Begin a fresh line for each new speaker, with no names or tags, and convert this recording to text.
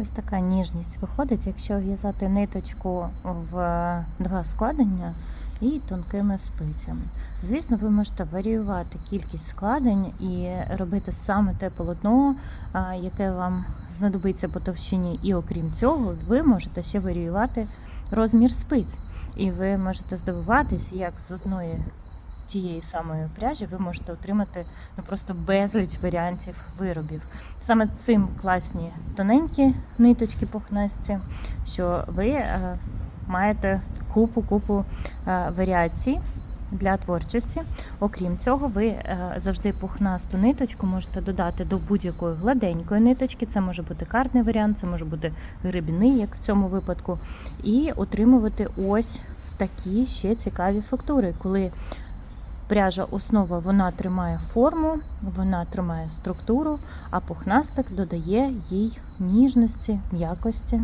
Ось така ніжність виходить, якщо в'язати ниточку в два складення і тонкими спицями. Звісно, ви можете варіювати кількість складень і робити саме те полотно, яке вам знадобиться по товщині. І окрім цього, ви можете ще варіювати розмір спиць. І ви можете здивуватись, як з одної тієї самої пряжі ви можете отримати ну, просто безліч варіантів виробів. Саме цим класні тоненькі ниточки пухнасті, що ви е, маєте купу-купу е, варіацій для творчості. Окрім цього, ви е, завжди пухнасту ниточку можете додати до будь-якої гладенької ниточки. Це може бути карний варіант, це може бути грибіний, як в цьому випадку, і отримувати ось такі ще цікаві фактури, коли Пряжа основа вона тримає форму, вона тримає структуру, а пухнастик додає їй ніжності, м'якості.